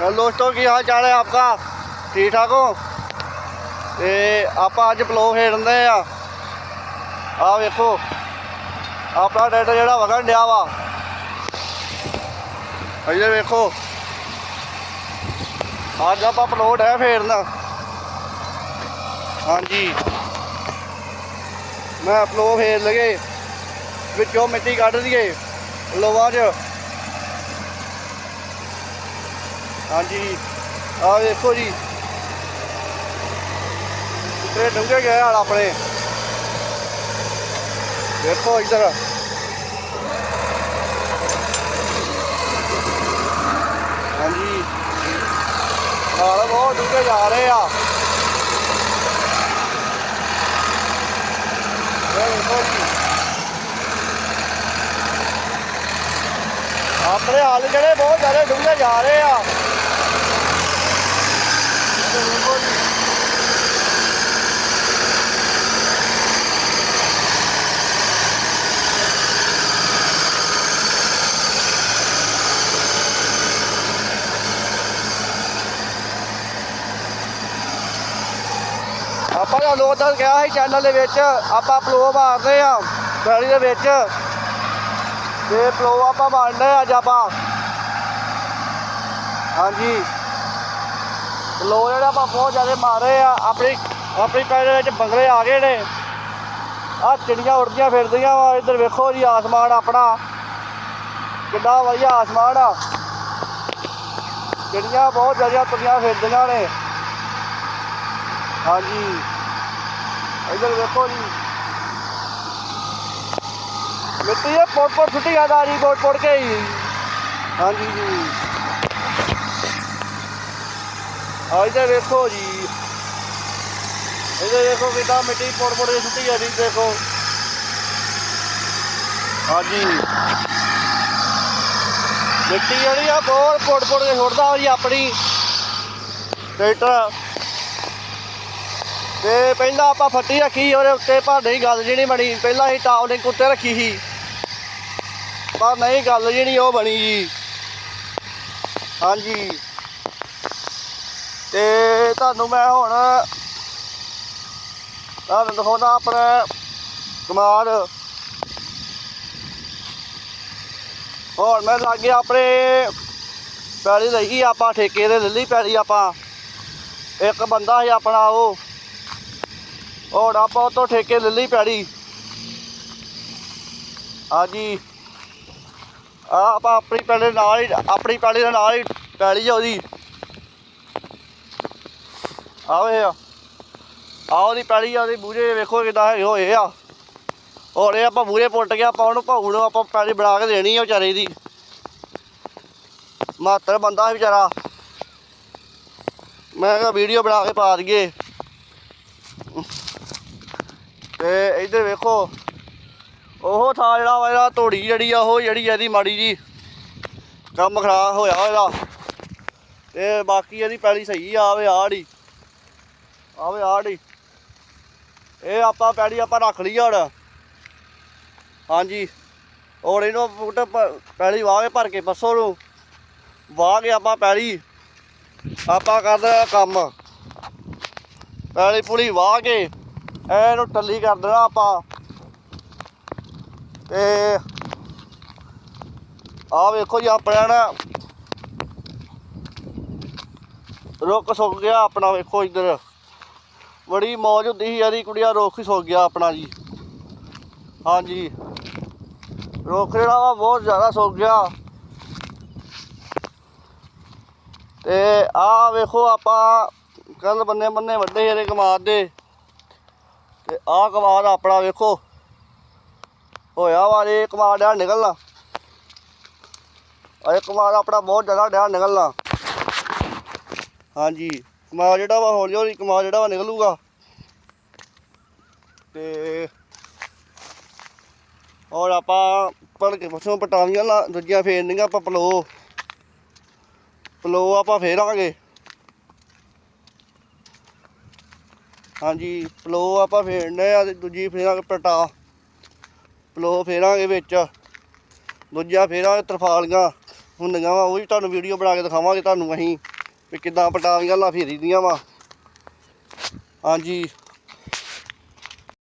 Hello ਦੋਸਤੋ ਕੀ ਹਾਲ ਚਾਲ ਹੈ ਆਪਕਾ ਠੀਕ ਠਾਕ ਹੋ ਤੇ ਆਪਾਂ ਅੱਜ ਪਲੋ ਖੇਡਦੇ ਆ ਆ ਵੇਖੋ ਆਪਣਾ ਟਰੈਕਟਰ ਜਿਹੜਾ ਵਗਣ ਡਿਆ ਵਾ ਅਜੇ ਵੇਖੋ ਅੱਜ ਆਪਾਂ ਪਲੋਟ ਹੈ ਫੇਰਨਾ ਹਾਂਜੀ ਮੈਂ ਪਲੋ ਫੇਰ ਲਗੇ ਵਿੱਚੋਂ ਮਿੱਟੀ ਕੱਢ ਲਈਏ ਲੋਵਾਂ 'ਚ ਹਾਂਜੀ। ਆ ਵੇਖੋ ਜੀ। ਕਿਤੇ ਡੂੰਘੇ ਗਏ ਹਾਲ ਆਪਣੇ। ਵੇਖੋ ਇੱਧਰ। ਹਾਂਜੀ। ਹਾਲ ਬਹੁਤ ਡੂੰਘੇ ਜਾ ਰਹੇ ਆ। ਆਪਣੇ ਹਾਲ ਜਿਹੜੇ ਬਹੁਤ ਜ਼ਿਆਦਾ ਡੂੰਘੇ ਜਾ ਰਹੇ ਆ। ਆਪਾਂ ਤੁਹਾਨੂੰ ਉਦੋਂ ਕਿਹਾ ਸੀ ਚੈਨਲ ਦੇ ਵਿੱਚ, ਆਪਾਂ ਪਲੋ ਮਾਰਦੇ ਆ ਗਲੀ ਦੇ ਵਿੱਚ। ਤੇ ਪਲੋ ਆਪਾਂ ਮਾਰਨੇ ਅੱਜ ਆਪਾਂ। ਹਾਂਜੀ। ਪਲੋ ਜਿਹੜਾ ਆਪਾਂ ਬਹੁਤ ਜ਼ਿਆਦਾ ਮਾਰੇ ਆ, ਆਪਣੀ ਆਪਣੀ ਪੈਰ ਵਿੱਚ ਬੰਗਲੇ ਆ ਗਏ ਨੇ। ਆ ਚਿੜੀਆਂ ਉੜਦੀਆਂ ਫਿਰਦੀਆਂ ਵਾ, ਇੱਧਰ ਵੇਖੋ ਜੀ ਆਸਮਾਨ ਆਪਣਾ। ਕਿੰਨਾ ਵਧੀਆ ਆਸਮਾਨ ਆ। ਚਿੜੀਆਂ ਬਹੁਤ ਜ਼ਿਆਦਾ ਤੁਰੀਆਂ ਫਿਰਦੀਆਂ ਨੇ। ਹਾਂਜੀ। ਇੱਧਰ ਵੇਖੋ ਜੀ। ਮਿੱਟੀ ਇਹ ਪੋਟ ਪੋਟ ਛੁੱਟੀ ਆਦਾ ਜੀ ਪੋਟ ਪੋਟ ਕੇ ਹਾਂਜੀ ਜੀ। ਆ ਇਧਰ ਵੇਖੋ ਜੀ। ਇਧਰ ਦੇਖੋ ਕਿਦਾਂ ਮਿੱਟੀ ਪੋਟ ਪੋਟ ਕੇ ਛੁੱਟੀ ਜਾਂਦੀ ਦੇਖੋ। ਹਾਂਜੀ। ਮਿੱਟੀ ਜਿਹੜੀ ਆ ਬਹੁਤ ਪੋਟ ਪੋਟ ਕੇ ਛੁੱਟਦਾ ਜੀ ਆਪਣੀ। ਟਰੈਕਟਰ। ਤੇ ਪਹਿਲਾਂ ਆਪਾਂ ਫੱਟੀ ਰੱਖੀ ਉਹਦੇ ਉੱਤੇ ਪਰ ਨਹੀਂ ਗੱਲ ਜਿਹੜੀ ਬਣੀ। ਪਹਿਲਾਂ ਅਸੀਂ ਟਾਪ ਉੱਤੇ ਰੱਖੀ ਸੀ। ਪਰ ਨਹੀਂ ਗੱਲ ਜਿਹੜੀ ਉਹ ਬਣੀ ਜੀ। ਹਾਂਜੀ। ਤੁਹਾਨੂੰ ਮੈਂ ਹੁਣ ਤੁਹਾਨੂੰ ਦਿਖਾਉਂਦਾ ਆਪਣੇ ਕਮਾਲ। ਹੁਣ ਮੈਂ ਲਾਗੇ ਆਪਣੇ ਪੈਲੀ ਲਈ ਆਪਾਂ, ਠੇਕੇ ਦੇ ਲੈ ਲਈ ਪੈਲੀ ਆਪਾਂ। ਇੱਕ ਬੰਦਾ ਸੀ ਆਪਣਾ ਉਹ। ਹੋਰ ਆਪਾਂ ਉਹ ਤੋਂ ਠੇਕੇ ਲੈ ਲਈ ਪੈੜੀ ਹਾਂਜੀ। ਆ ਆਪਾਂ ਆਪਣੀ ਪੈੜੀ ਨਾਲ ਹੀ, ਆਪਣੀ ਪੈੜੀ ਦੇ ਨਾਲ ਹੀ ਪੈੜੀ ਆ ਉਹਦੀ। ਆਵੇ ਆ। ਆ ਉਹਦੀ ਪੈਲੀ ਆ, ਉਹਦੀ ਬੂਝੇ ਵੇਖੋ ਕਿਦਾਂ ਹੈਗੇ ਹੋਏ ਆ। ਹੋਰ ਇਹ ਆਪਾਂ ਬੂਰੇ ਪੁੱਟ ਕੇ ਆਪਾਂ ਉਹਨੂੰ ਭਾਊ ਨੂੰ ਆਪਾਂ ਪੈਲੀ ਬਣਾ ਕੇ ਦੇਣੀ ਆ ਵਿਚਾਰੇ ਦੀ। ਮਾਤਰ ਬੰਦਾ ਵਿਚਾਰਾ। ਮੈਂ ਕਿਹਾ ਵੀਡੀਓ ਬਣਾ ਕੇ ਪਾ ਦਈਏ। ਤੇ ਇੱਧਰ ਵੇਖੋ। ਉਹ ਥਾਂ ਜਿਹੜਾ ਵਾ ਇਹਦਾ, ਧੋੜੀ ਜਿਹੜੀ ਆ, ਉਹ ਜਿਹੜੀ ਇਹਦੀ ਮਾੜੀ ਜੀ। ਕੰਮ ਖਰਾਬ ਹੋਇਆ ਇਹਦਾ। ਤੇ ਬਾਕੀ ਇਹਦੀ ਪੈਲੀ ਸਹੀ ਆ ਆਵੇ ਆੜੀ ਆਵੇ ਆੜੀ। ਇਹ ਆਪਾਂ ਪੈੜੀ ਆਪਾਂ ਰੱਖ ਲਈ ਹੁਣ। ਹਾਂਜੀ। ਔਰ ਇਹਨੂੰ ਫੁੱਟ ਪ- ਪੈਲੀ ਵਾਹ ਕੇ ਭਰ ਕੇ ਪਰਸੋਂ ਨੂੰ। ਵਾਹ ਕੇ ਆਪਾਂ ਪੈਲੀ। ਆਪਾਂ ਕਰਦੇ ਆ ਕੰਮ। ਪੈਲੀ ਪੁਲੀ ਵਾਹ ਕੇ ਇਹਨੂੰ ਟੱਲੀ ਕਰ ਦੇਣਾ ਆਪਾਂ। ਤੇ ਆ ਵੇਖੋ ਜੀ ਆਪਣਾ ਨਾ। ਰੁੱਖ ਸੁੱਕ ਗਿਆ ਆਪਣਾ ਵੇਖੋ ਇੱਧਰ। ਬੜੀ ਮੌਜ ਹੁੰਦੀ ਸੀ ਯਾਰੀ ਕੁੜੀਆਂ ਰੁੱਖ ਹੀ ਸੁੱਕ ਗਿਆ ਆਪਣਾ ਜੀ। ਹਾਂਜੀ। ਰੁੱਖ ਜਿਹੜਾ ਵਾ ਬਹੁਤ ਜ਼ਿਆਦਾ ਸੁੱਕ ਗਿਆ। ਤੇ ਆ ਵੇਖੋ ਆਪਾਂ ਕੱਲ ਬੰਨੇ ਬੰਨੇ ਵੱਡੇ ਜਿਹੜੇ ਕਮਾਦ ਦੇ। ਤੇ ਆਹ ਕਮਾਦ ਆਪਣਾ ਵੇਖੋ। ਹੋਇਆ ਵਾ ਇਹ ਕਮਾਦ ਆ ਨਿਕਲਣਾ। ਇਹ ਕਮਾਦ ਆਪਣਾ ਬਹੁਤ ਜ਼ਿਆਦਾ ਡਿਆ ਨਿਕਲਣਾ। ਹਾਂਜੀ। ਕਮਾਦ ਜਿਹੜਾ ਵਾ ਹੌਲੀ ਹੌਲੀ ਕਮਾਦ ਜਿਹੜਾ ਵਾ ਨਿਕਲੂਗਾ। ਤੇ ਔਰ ਆਪਾਂ ਪੜ ਕੇ ਪਛੋਂ, ਪਟਾਵੀਆਂ ਲਾ, ਦੂਜੀਆਂ ਫੇਰਨੀਆਂ ਆਪਾਂ ਪਲੋ। ਪਲੋ ਆਪਾਂ ਫੇਰਾਂਗੇ ਹਾਂਜੀ, ਪਲੋ ਆਪਾਂ ਫੇਰਨੇ ਆ ਤੇ ਦੂਜੀ ਫੇਰਾਂਗੇ ਪਟਾ ਪਲੋ ਫੇਰਾਂਗੇ ਵਿੱਚ। ਦੂਜਾ ਫੇਰਾਂਗੇ ਤਰਫਾਲੀਆਂ। ਹੁੰਦੀਆਂ ਵਾ, ਉਹ ਵੀ ਤੁਹਾਨੂੰ ਵੀਡੀਓ ਬਣਾ ਕੇ ਦਿਖਾਵਾਂਗੇ ਤੁਹਾਨੂੰ ਅਸੀਂ ਵੀ ਕਿੱਦਾਂ ਪਟਾਵੀਆਂ ਲਾ ਫੇਰੀ ਦੀਆਂ ਵਾ। ਹਾਂਜੀ।